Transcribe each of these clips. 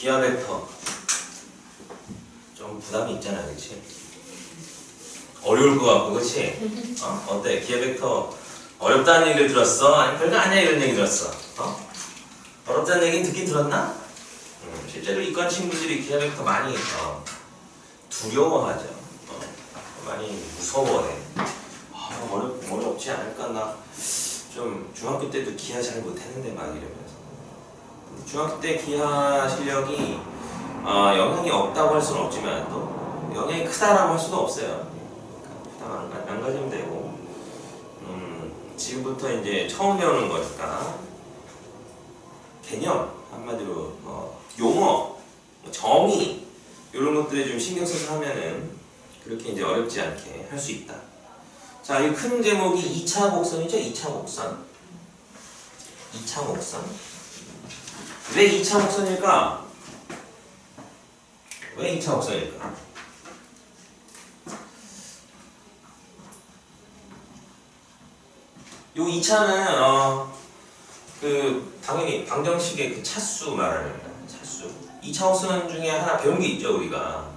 기하 벡터 좀 부담이 있잖아, 그렇지? 어려울 것 같고, 그렇지? 어? 어때? 기하 벡터 어렵다는 얘기를 들었어? 아니 별거 아니야 이런 얘기 들었어? 어? 어렵다는 얘기는 듣긴 들었나? 음, 실제로 이과 친구들이 기하 벡터 많이 어, 두려워하죠. 어, 많이 무서워해. 아, 어렵 어렵지 않을까 나. 좀 중학교 때도 기하 잘 못했는데 막 이러면서 중학교 때 기하 실력이 어, 영향이 없다고 할 수는 없지만 또 영향이 크다라고 할 수도 없어요. 부담 안, 가- 안 가지면 되고 음, 지금부터 이제 처음 배우는 거니까 개념 한마디로 어, 용어 정의 이런 것들에 좀 신경 써서 하면은 그렇게 이제 어렵지 않게 할 수 있다. 자, 이 큰 제목이 2차 곡선이죠? 2차 곡선. 2차 곡선. 왜 2차 곡선일까? 왜 2차 곡선일까? 요 2차는 어, 그 당연히 방정식의 그 차수 말하는 거야. 차수. 2차 곡선 중에 하나 배운 게 있죠, 우리가.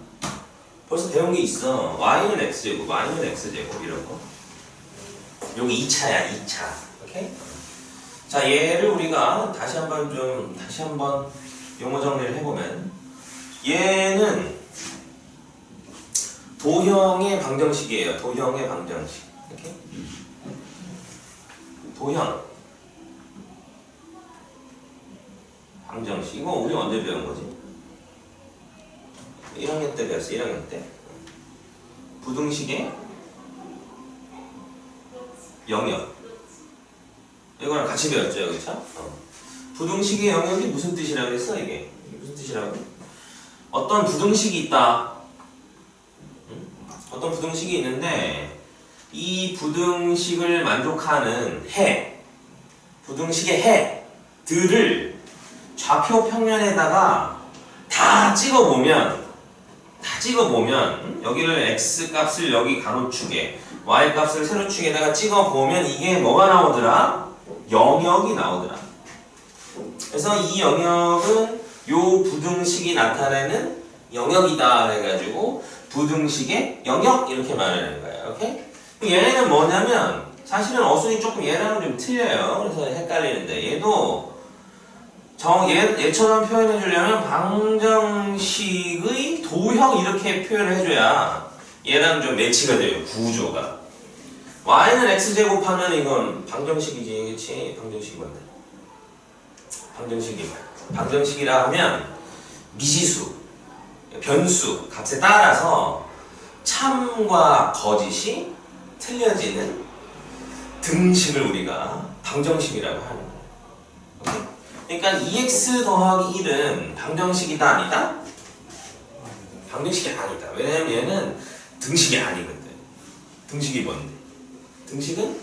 벌써 배운 게 있어. y는 x제곱, y는 x제곱 이런 거. 여기 2차야, 2차. 오케이? 자, 얘를 우리가 다시 한번 좀 다시 한번 용어 정리를 해보면 얘는 도형의 방정식이에요. 도형의 방정식. 이렇게 도형 방정식. 이거 우리 언제 배운 거지? 1학년 때 배웠어. 1학년 때. 부등식의 영역. 이거랑 같이 배웠죠, 그렇죠? 어. 부등식의 영역이 무슨 뜻이라고 했어, 이게? 이게 무슨 뜻이라고? 어떤 부등식이 있다. 응? 어떤 부등식이 있는데 이 부등식을 만족하는 해, 부등식의 해들을 좌표 평면에다가 다 찍어보면 다 찍어보면 응? 여기를 x 값을 여기 가로축에 y 값을 세로축에다가 찍어보면 이게 뭐가 나오더라? 영역이 나오더라. 그래서 이 영역은 요 부등식이 나타내는 영역이다 해가지고 부등식의 영역 이렇게 말하는 거예요. 오케이? 얘는 뭐냐면 사실은 어순이 조금 얘랑은 좀 틀려요. 그래서 헷갈리는데 얘도 정 얘, 얘처럼 표현해 주려면 방정식의 도형 이렇게 표현을 해줘야 얘랑 좀 매치가 돼요. 구조가. Y는 x제곱 하면 이건 방정식이지, 그치? 방정식이 뭔데? 방정식이? 방정식이라 하면 미지수, 변수, 값에 따라서 참과 거짓이 틀려지는 등식을 우리가 방정식이라고 하는 거예요. 그러니까 2x 더하기 1은 방정식이다 아니다? 방정식이 아니다. 왜냐면 얘는 등식이 아니거든. 등식이 뭔데? 등식은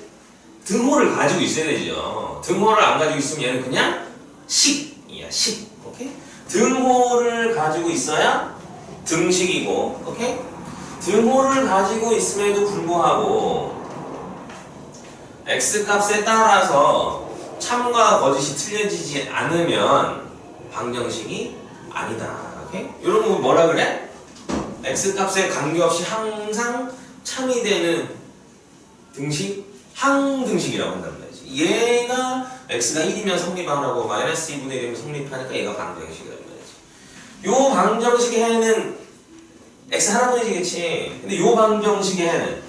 등호를 가지고 있어야 되죠. 등호를 안 가지고 있으면 얘는 그냥 식이야, 식. 오케이? 등호를 가지고 있어야 등식이고, 오케이? 등호를 가지고 있음에도 불구하고 x 값에 따라서 참과 거짓이 틀려지지 않으면 방정식이 아니다. 오케이? 이런 거 뭐라 그래? x 값에 관계없이 항상 참이 되는 등식 항등식이라고 한단 말이지. 얘가 x가 1이면 성립하고 마이너스 2분의 1이면 성립하니까 얘가 방정식이라는 말이지. 요 방정식의 해는 x 하나뿐이지, 근데 요 방정식의 해는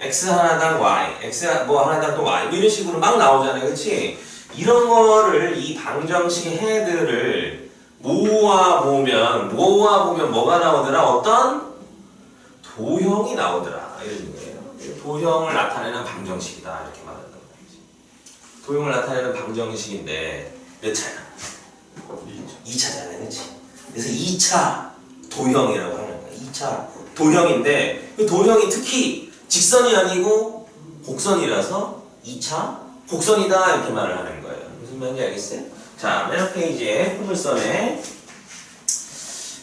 x 하나당 y, x 뭐 하나당 또 y 뭐 이런 식으로 막 나오잖아요, 그렇지? 이런 거를 이 방정식의 해들을 모아 보면 모아 보면 뭐가 나오더라? 어떤 도형이 나오더라 이런 거예요. 도형을 나타내는 방정식이다 이렇게 말한단 말이지. 도형을 나타내는 방정식인데 몇 차야? 2차잖아요, 그렇지? 그래서 2차 도형이라고 하는 거야. 2차 도형인데 그 도형이 특히 직선이 아니고 곡선이라서 2차 곡선이다 이렇게 말을 하는 거예요. 무슨 말인지 알겠어요? 자, 맨앞 페이지에 후불선에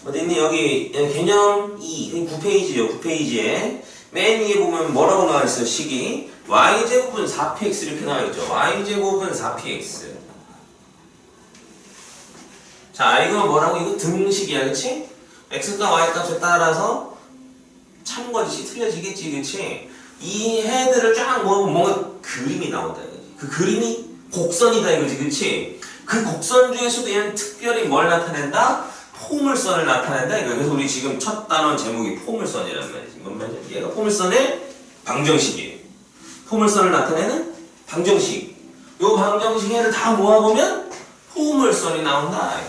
어디 있니? 여기 개념 2, 9페이지요. 9페이지에 맨 위에 보면 뭐라고 나와 있어? 식이 y제곱은 4px 이렇게 나와 있죠. y제곱은 4px. 자, 이거 뭐라고? 이거 등식이야, 그치? x과 y 값에 따라서 참거짓이 틀려지겠지, 그치? 이 해들을 쫙 모으면 뭔가 그림이 나온다, 이거지. 그 그림이 곡선이다, 이거지, 그치? 그 곡선 중에서도 얘는 특별히 뭘 나타낸다? 포물선을 나타낸다, 이거. 그래서 우리 지금 첫 단원 제목이 포물선이란 말이지. 뭔 말이지? 얘가 포물선의 방정식이에요. 포물선을 나타내는 방정식. 요 방정식 해를 다 모아보면 포물선이 나온다.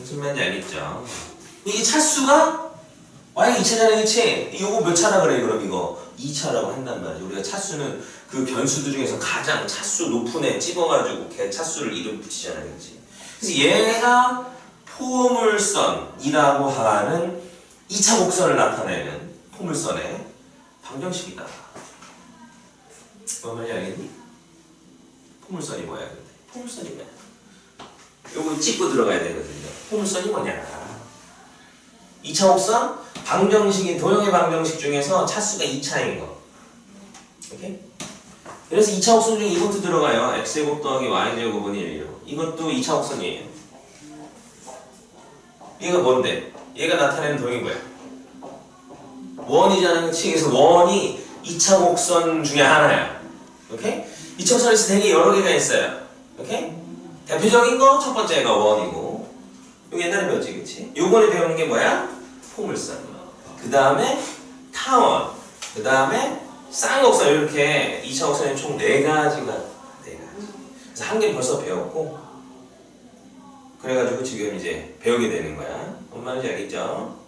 무슨 말인지 알겠죠? 이게 차수가 y 2차잖아, 그치? 이거 몇 차라 그래, 그럼 이거? 2차라고 한단 말이죠. 우리가 차수는 그 변수들 중에서 가장 차수 높은 애 집어가지고 걔 차수를 이름 붙이잖아, 그치? 그래서 얘가 포물선이라고 하는 2차 곡선을 나타내는 포물선의 방정식이다. 뭔 말인지 알겠니? 포물선이 뭐야, 근데? 포물선이 뭐야? 요거 짚고 들어가야 되거든요. 포물선이 뭐냐? 2차 곡선 방정식인 도형의 방정식 중에서 차수가 2차인 거. 오케이? 그래서 2차 곡선 중에 이것도 들어가요. x제곱 더하기 y제곱은 1이요. 이것도 2차 곡선이에요. 얘가 뭔데? 얘가 나타내는 도형이 뭐야? 원이잖아, 그치? 그래서 원이 2차 곡선 중에 하나야. 오케이? 2차 곡선에서 되게 여러 개가 있어요. 오케이? 대표적인 거 첫 번째가 원이고 이거 옛날에 배웠지 그치? 요번에 배우는 게 뭐야? 포물선 그 다음에 타원 그 다음에 쌍곡선 이렇게 2차 곡선이 총 4가지가 4가지 그래서 한개 벌써 배웠고 그래가지고 지금 이제 배우게 되는 거야. 뭔 말인지 알겠죠?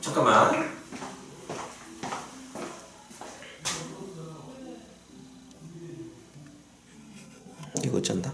잠깐만. 이거 쩐다.